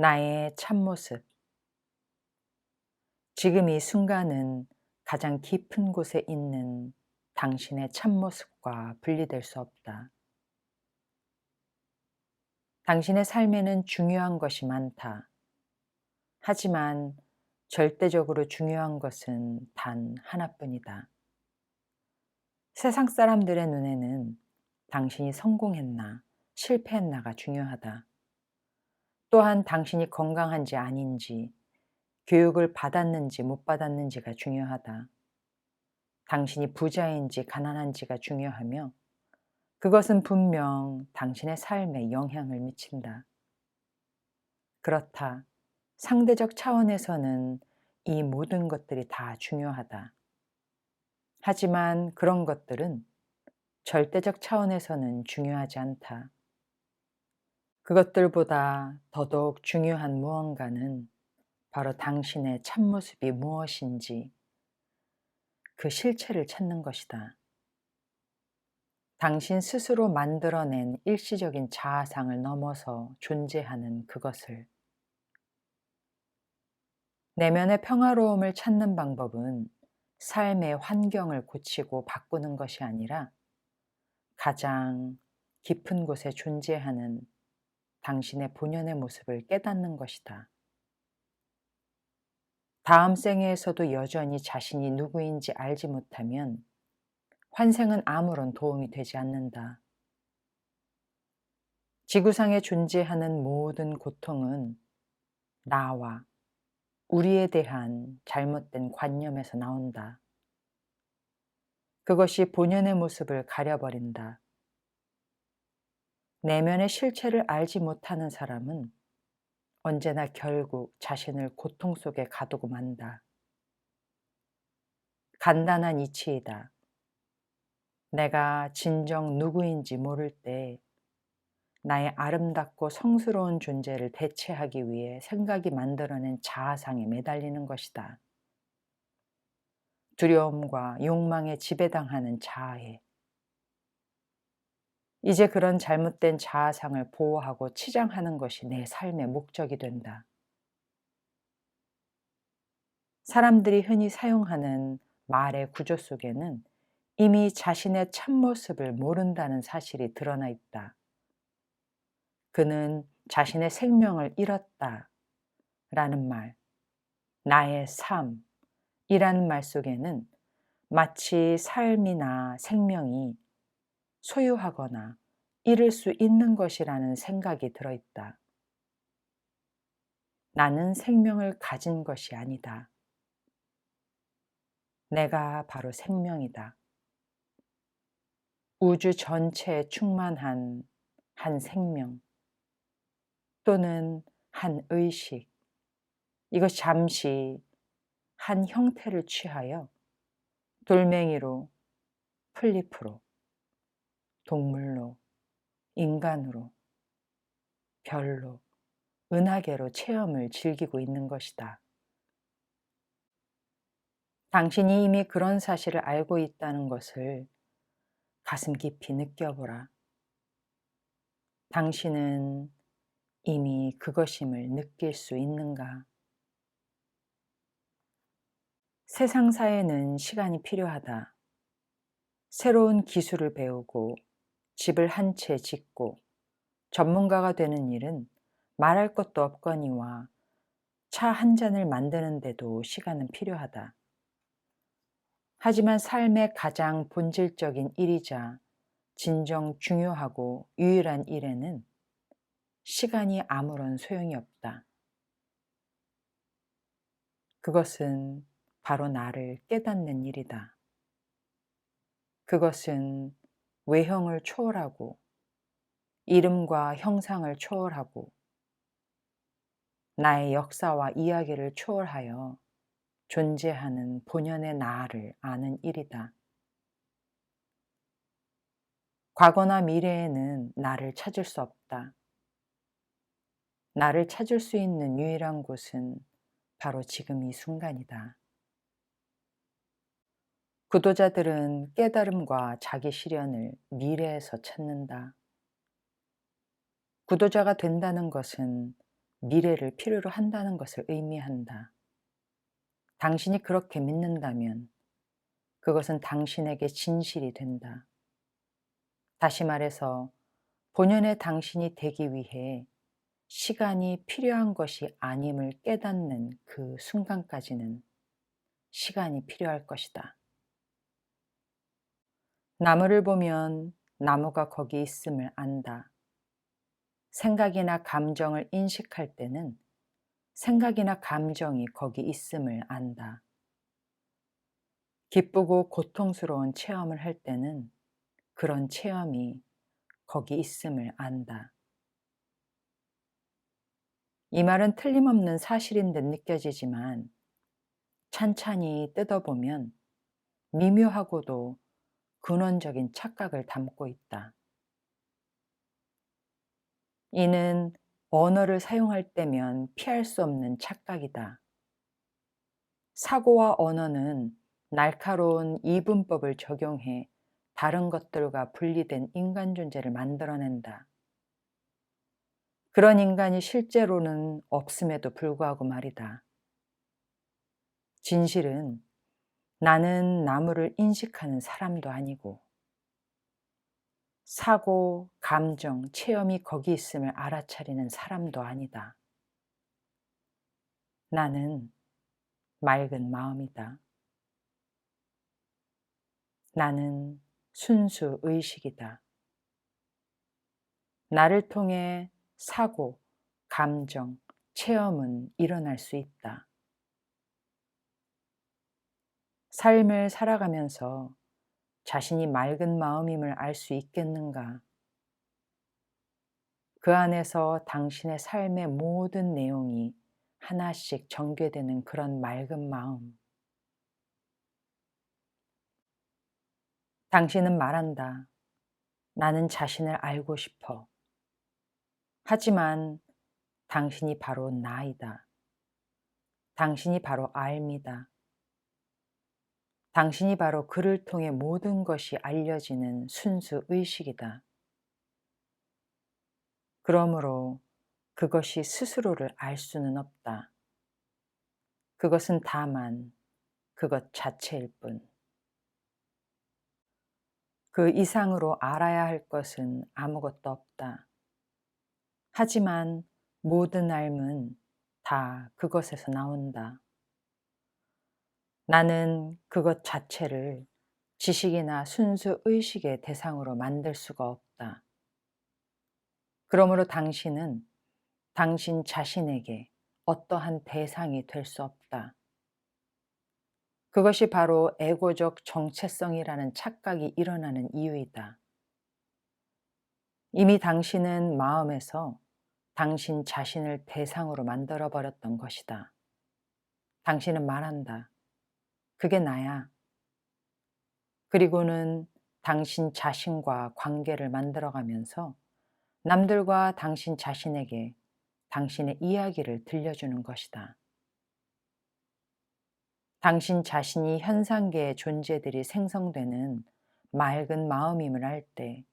나의 참모습. 지금 이 순간은 가장 깊은 곳에 있는 당신의 참모습과 분리될 수 없다. 당신의 삶에는 중요한 것이 많다. 하지만 절대적으로 중요한 것은 단 하나뿐이다. 세상 사람들의 눈에는 당신이 성공했나, 실패했나가 중요하다. 또한 당신이 건강한지 아닌지, 교육을 받았는지 못 받았는지가 중요하다. 당신이 부자인지 가난한지가 중요하며 그것은 분명 당신의 삶에 영향을 미친다. 그렇다. 상대적 차원에서는 이 모든 것들이 다 중요하다. 하지만 그런 것들은 절대적 차원에서는 중요하지 않다. 그것들보다 더더욱 중요한 무언가는 바로 당신의 참모습이 무엇인지 그 실체를 찾는 것이다. 당신 스스로 만들어낸 일시적인 자아상을 넘어서 존재하는 그것을. 내면의 평화로움을 찾는 방법은 삶의 환경을 고치고 바꾸는 것이 아니라 가장 깊은 곳에 존재하는 당신의 본연의 모습을 깨닫는 것이다. 다음 생애에서도 여전히 자신이 누구인지 알지 못하면 환생은 아무런 도움이 되지 않는다. 지구상에 존재하는 모든 고통은 나와 우리에 대한 잘못된 관념에서 나온다. 그것이 본연의 모습을 가려버린다. 내면의 실체를 알지 못하는 사람은 언제나 결국 자신을 고통 속에 가두고 만다. 간단한 이치이다. 내가 진정 누구인지 모를 때 나의 아름답고 성스러운 존재를 대체하기 위해 생각이 만들어낸 자아상에 매달리는 것이다. 두려움과 욕망에 지배당하는 자아에 이제 그런 잘못된 자아상을 보호하고 치장하는 것이 내 삶의 목적이 된다. 사람들이 흔히 사용하는 말의 구조 속에는 이미 자신의 참모습을 모른다는 사실이 드러나 있다. 그는 자신의 생명을 잃었다. 라는 말, 나의 삶, 이라는 말 속에는 마치 삶이나 생명이 소유하거나 잃을 수 있는 것이라는 생각이 들어있다. 나는 생명을 가진 것이 아니다. 내가 바로 생명이다. 우주 전체에 충만한 한 생명 또는 한 의식, 이것 잠시 한 형태를 취하여 돌멩이로, 플리프로, 동물로, 인간으로, 별로, 은하계로 체험을 즐기고 있는 것이다. 당신이 이미 그런 사실을 알고 있다는 것을 가슴 깊이 느껴보라. 당신은 이미 그것임을 느낄 수 있는가? 세상사에는 시간이 필요하다. 새로운 기술을 배우고 집을 한 채 짓고 전문가가 되는 일은 말할 것도 없거니와 차 한 잔을 만드는데도 시간은 필요하다. 하지만 삶의 가장 본질적인 일이자 진정 중요하고 유일한 일에는 시간이 아무런 소용이 없다. 그것은 바로 나를 깨닫는 일이다. 그것은 외형을 초월하고 이름과 형상을 초월하고 나의 역사와 이야기를 초월하여 존재하는 본연의 나를 아는 일이다. 과거나 미래에는 나를 찾을 수 없다. 나를 찾을 수 있는 유일한 곳은 바로 지금 이 순간이다. 구도자들은 깨달음과 자기 실현을 미래에서 찾는다. 구도자가 된다는 것은 미래를 필요로 한다는 것을 의미한다. 당신이 그렇게 믿는다면 그것은 당신에게 진실이 된다. 다시 말해서 본연의 당신이 되기 위해 시간이 필요한 것이 아님을 깨닫는 그 순간까지는 시간이 필요할 것이다. 나무를 보면 나무가 거기 있음을 안다. 생각이나 감정을 인식할 때는 생각이나 감정이 거기 있음을 안다. 기쁘고 고통스러운 체험을 할 때는 그런 체험이 거기 있음을 안다. 이 말은 틀림없는 사실인 듯 느껴지지만 찬찬히 뜯어보면 미묘하고도 근원적인 착각을 담고 있다. 이는 언어를 사용할 때면 피할 수 없는 착각이다. 사고와 언어는 날카로운 이분법을 적용해 다른 것들과 분리된 인간 존재를 만들어낸다. 그런 인간이 실제로는 없음에도 불구하고 말이다. 진실은 나는 나무를 인식하는 사람도 아니고 사고, 감정, 체험이 거기 있음을 알아차리는 사람도 아니다. 나는 맑은 마음이다. 나는 순수 의식이다. 나를 통해 사고, 감정, 체험은 일어날 수 있다. 삶을 살아가면서 자신이 맑은 마음임을 알 수 있겠는가? 그 안에서 당신의 삶의 모든 내용이 하나씩 전개되는 그런 맑은 마음. 당신은 말한다. 나는 자신을 알고 싶어. 하지만 당신이 바로 나이다. 당신이 바로 알미다. 당신이 바로 그를 통해 모든 것이 알려지는 순수 의식이다. 그러므로 그것이 스스로를 알 수는 없다. 그것은 다만 그것 자체일 뿐. 그 이상으로 알아야 할 것은 아무것도 없다. 하지만 모든 삶은 다 그것에서 나온다. 나는 그것 자체를 지식이나 순수 의식의 대상으로 만들 수가 없다. 그러므로 당신은 당신 자신에게 어떠한 대상이 될 수 없다. 그것이 바로 에고적 정체성이라는 착각이 일어나는 이유이다. 이미 당신은 마음에서 당신 자신을 대상으로 만들어 버렸던 것이다. 당신은 말한다. 그게 나야. 그리고는 당신 자신과 관계를 만들어가면서 남들과 당신 자신에게 당신의 이야기를 들려주는 것이다. 당신 자신이 현상계의 존재들이 생성되는 맑은 마음임을 알 때,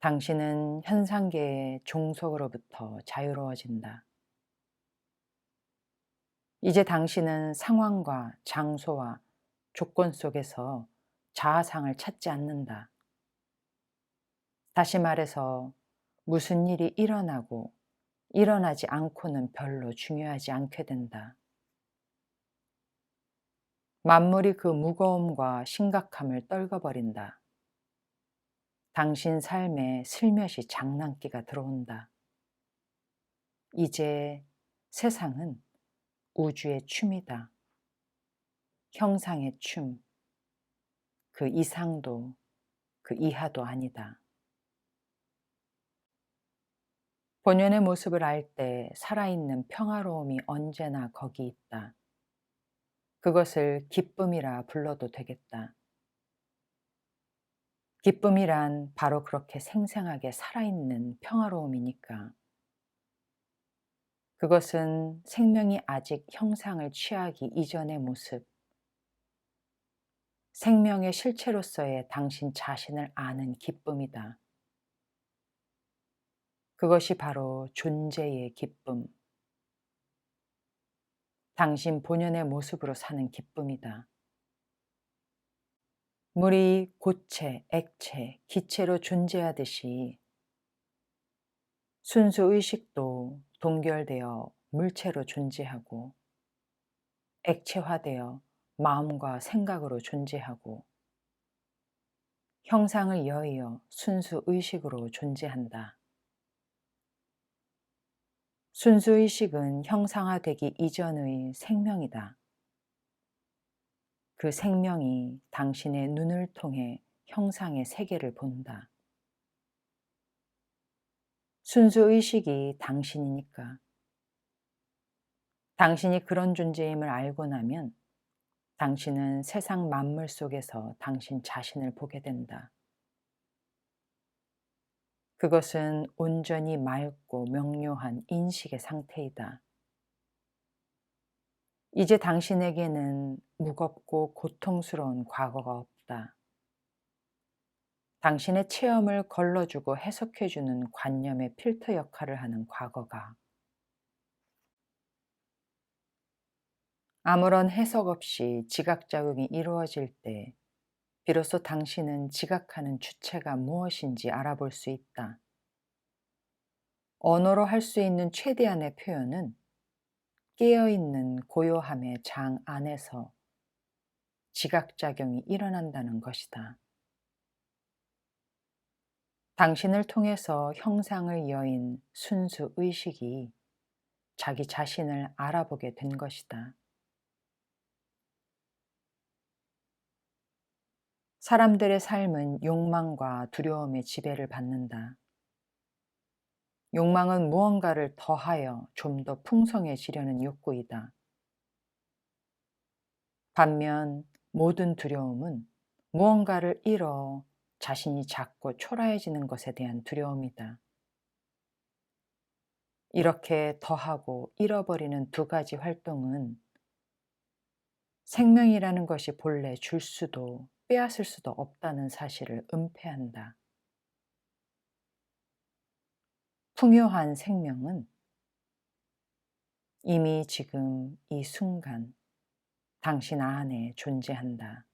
당신은 현상계의 종속으로부터 자유로워진다. 이제 당신은 상황과 장소와 조건 속에서 자아상을 찾지 않는다. 다시 말해서 무슨 일이 일어나고 일어나지 않고는 별로 중요하지 않게 된다. 만물이 그 무거움과 심각함을 떨궈버린다. 당신 삶에 슬며시 장난기가 들어온다. 이제 세상은 우주의 춤이다. 형상의 춤. 그 이상도 그 이하도 아니다. 본연의 모습을 알 때 살아있는 평화로움이 언제나 거기 있다. 그것을 기쁨이라 불러도 되겠다. 기쁨이란 바로 그렇게 생생하게 살아있는 평화로움이니까. 그것은 생명이 아직 형상을 취하기 이전의 모습, 생명의 실체로서의 당신 자신을 아는 기쁨이다. 그것이 바로 존재의 기쁨. 당신 본연의 모습으로 사는 기쁨이다. 물이 고체, 액체, 기체로 존재하듯이 순수 의식도 동결되어 물체로 존재하고 액체화되어 마음과 생각으로 존재하고 형상을 여의어 순수 의식으로 존재한다. 순수 의식은 형상화되기 이전의 생명이다. 그 생명이 당신의 눈을 통해 형상의 세계를 본다. 순수 의식이 당신이니까. 당신이 그런 존재임을 알고 나면 당신은 세상 만물 속에서 당신 자신을 보게 된다. 그것은 온전히 맑고 명료한 인식의 상태이다. 이제 당신에게는 무겁고 고통스러운 과거가 없다. 당신의 체험을 걸러주고 해석해주는 관념의 필터 역할을 하는 과거가 아무런 해석 없이 지각 작용이 이루어질 때 비로소 당신은 지각하는 주체가 무엇인지 알아볼 수 있다. 언어로 할 수 있는 최대한의 표현은 깨어있는 고요함의 장 안에서 지각작용이 일어난다는 것이다. 당신을 통해서 형상을 여인 순수 의식이 자기 자신을 알아보게 된 것이다. 사람들의 삶은 욕망과 두려움의 지배를 받는다. 욕망은 무언가를 더하여 좀 더 풍성해지려는 욕구이다. 반면 모든 두려움은 무언가를 잃어 자신이 작고 초라해지는 것에 대한 두려움이다. 이렇게 더하고 잃어버리는 두 가지 활동은 생명이라는 것이 본래 줄 수도 빼앗을 수도 없다는 사실을 은폐한다. 풍요한 생명은 이미 지금 이 순간 당신 안에 존재한다.